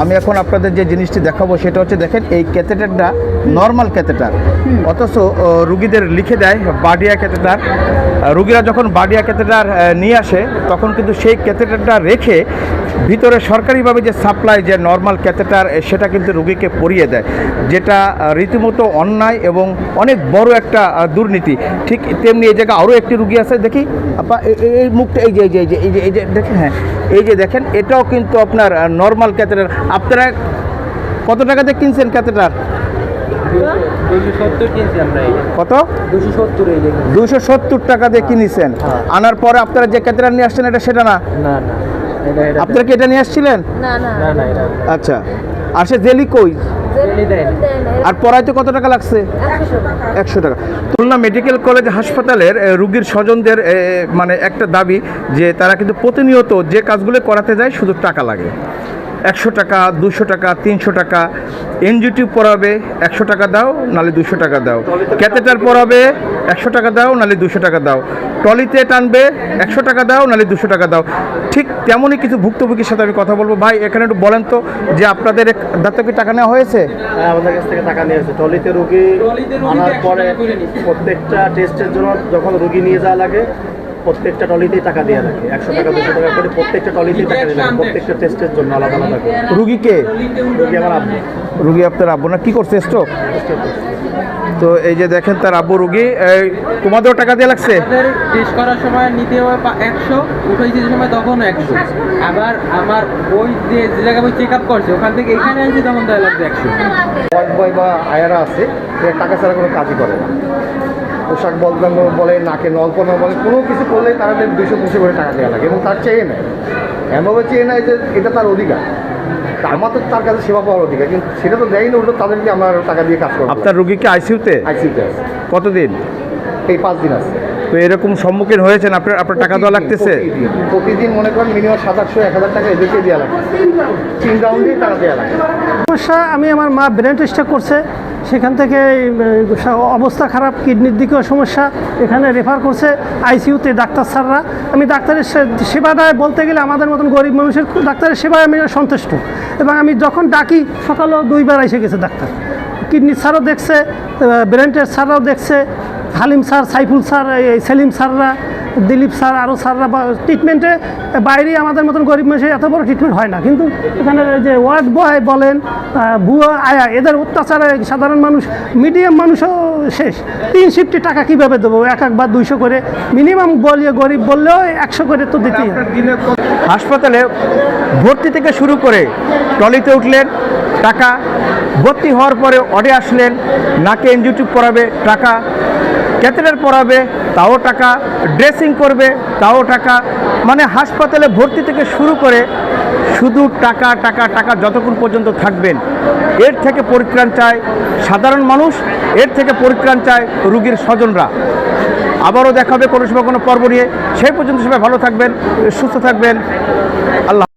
আমি এখন আপনাদের যে জিনিসটি দেখাবো সেটা হচ্ছে দেখেন এই ক্যাথেটারটা নর্মাল ক্যাথেটার অথচ রুগীদের লিখে দেয় বাডিয়া ক্যাথেটার রুগীরা যখন বাডিয়া ক্যাথেটার নিয়ে আসে, তখন কিন্তু সেই ক্যাথেটারটা রেখে ভিতরে সরকারিভাবে যে সাপ্লাই, যে নর্মাল ক্যাথেটার সেটা কিন্তু রুগীকে পরিয়ে দেয়, যেটা রীতিমতো অন্যায় এবং অনেক বড় একটা দুর্নীতি। ঠিক তেমনি এই জায়গায় আরও একটি রুগী আছে, দেখি, আপা এই মুখটা, এই যে এই যে এই যে এই যে এই যে, দেখেন হ্যাঁ এই যে দেখেন, এটাও কিন্তু আপনার নর্মাল ক্যাথেটার আপনারা কত টাকাতে কিনছেন ক্যাথেটার দুশো সত্তর কিনছি আমরা এই কত? দুশো সত্তর টাকা দিয়ে কিনেছেন। হ্যাঁ। আনার পরে আপনারা যে ক্যাথেটার নিয়ে আসছেন এটা সেটা না? আপনারা কি এটা নিয়ে আসছিলেন? না না। না না এটা আচ্ছা। আর সে জেলি কই। আর পড়াইতে কত টাকা লাগছে? একশো টাকা। খুলনা মেডিকেল কলেজ হাসপাতালের রুগীর স্বজনদের মানে একটা দাবি যে তারা কিন্তু প্রতিনিয়ত যে কাজগুলো করাতে যায় শুধু টাকা লাগে। একশো টাকা দুশো টাকা তিনশো টাকা। এনজিটি পড়াবে একশো টাকা দাও নালে দুশো টাকা দাও। ক্যাথেটার পড়াবে একশো টাকা দাও নালে দুশো টাকা দাও। ট্রলিতে টানবে একশো টাকা দাও নালে দুশো টাকা দাও। ঠিক তেমনই কিছু ভুক্তভোগীর সাথে আমি কথা বলব। ভাই এখানে একটু বলেন তো যে আপনাদের দাঁতে কি টাকা নেওয়া হয়েছে? হ্যাঁ আমাদের কাছ থেকে টাকা নিয়েছে। ট্রলিতে রুগী আনার পরে প্রত্যেকটা টেস্টের জন্য যখন রুগী নিয়ে যাওয়া লাগে প্রত্যেকটা ট্রলিতেই টাকা দেওয়া লাগে একশো টাকা দুশো টাকা করে প্রত্যেকটা ট্রলিতেই টাকা দেওয়া লাগে প্রত্যেকটা টেস্টের জন্য আলাদা আলাদা করে। রুগীকে রুগী আমার আব্বু। রুগী আপনার আব্বু না? কি করছে স্ট্রোক তো এই যে দেখেন তার আব্বু রুগী এই, তোমাদেরও টাকা দিয়ে লাগছে? টেস্ট করার সময় নিতে হবে একশো উঠাইছে যে সময় তখন একশো। আবার আমার ওই যে যে জায়গায় ওই চেক আপ করছে ওখান থেকে এখানে আসছি তখন দেওয়া লাগবে একশো। ওয়ার্ড বয় বা আয়ারা আছে টাকা ছাড়া কোনো কাজই করে না। পোশাক বদলানো বলে নাকে নলপনা বলে কোনো কিছু করলেই তাদের দুশো তিনশো করে টাকা দেওয়া লাগে এবং তার চেয়ে নেয়। এমনভাবে চেয়ে নেয় যে এটা তার অধিকার। আমার তো তার কাছে সেবা পাওয়ার অধিকার কিন্তু সেটা তো দেয়নি উল্টো তাদেরকে আমরা টাকা দিয়ে কাজ করব। আপনার রুগীকে আইসিউতে? আইসিউতে আছে। কতদিন? এই পাঁচ দিন আছে। তো এরকম সম্মুখীন হয়েছেন আপনার আপনার টাকা দেওয়া লাগতেছে? প্রতিদিন, প্রতিদিন মনে করেন মিনিমাম সাত আটশো এক হাজার টাকা এদেরকে দেওয়া লাগে। তিন রাউন্ডেই টাকা দেওয়া লাগে। সমস্যা, আমি আমার মা ব্রেন টেস্টটা করছে, সেখান থেকে অবস্থা খারাপ কিডনির দিকেও সমস্যা, এখানে রেফার করছে আইসিইউতে ডাক্তার স্যাররা। আমি ডাক্তারের সে- সেবাটায় বলতে গেলে আমাদের মতন গরিব মানুষের ডাক্তারের সেবায় আমি সন্তুষ্ট। এবং আমি যখন ডাকি, সকালেও দুইবার এসে গেছে ডাক্তার। কিডনির স্যারও দেখছে ব্রেন টেস্ট স্যাররাও দেখছে, হালিম স্যার, সাইফুল স্যার এই সেলিম স্যাররা দিলীপ স্যার আরও স্যাররা ট্রিটমেন্টে বাইরে আমাদের মতন গরিব মানুষের এত বড় ট্রিটমেন্ট হয় না। কিন্তু এখানে যে ওয়ার্ড বয় বলেন বুয়ো, আয়া, এদের অত্যাচারে সাধারণ মানুষ, মিডিয়াম মানুষও শেষ। তিন শিফটি টাকা কীভাবে দেবো? এক এক বা দুইশো করে। মিনিমাম বলিয়ে গরিব বললেও একশো করে তো দিতেই হাসপাতালে ভর্তি থেকে শুরু করে টলিতে উঠলেন, টাকা ভর্তি হওয়ার পরে অডে আসলেন, নাকে এনজিউটিউব পড়াবে টাকা ক্যাথেটার পড়াবে, তাও টাকা ড্রেসিং করবে, তাও টাকা মানে হাসপাতালে ভর্তি থেকে শুরু করে শুধু টাকা টাকা টাকা যতক্ষণ পর্যন্ত থাকবেন। এর থেকে পরিত্রাণ চায় সাধারণ মানুষ, এর থেকে পরিত্রাণ চায় রুগীর স্বজনরা। আবারও দেখাবে কোনো সময় কোনো পর্ব নিয়ে। সেই পর্যন্ত সবাই ভালো থাকবেন, সুস্থ থাকবেন। আল্লাহ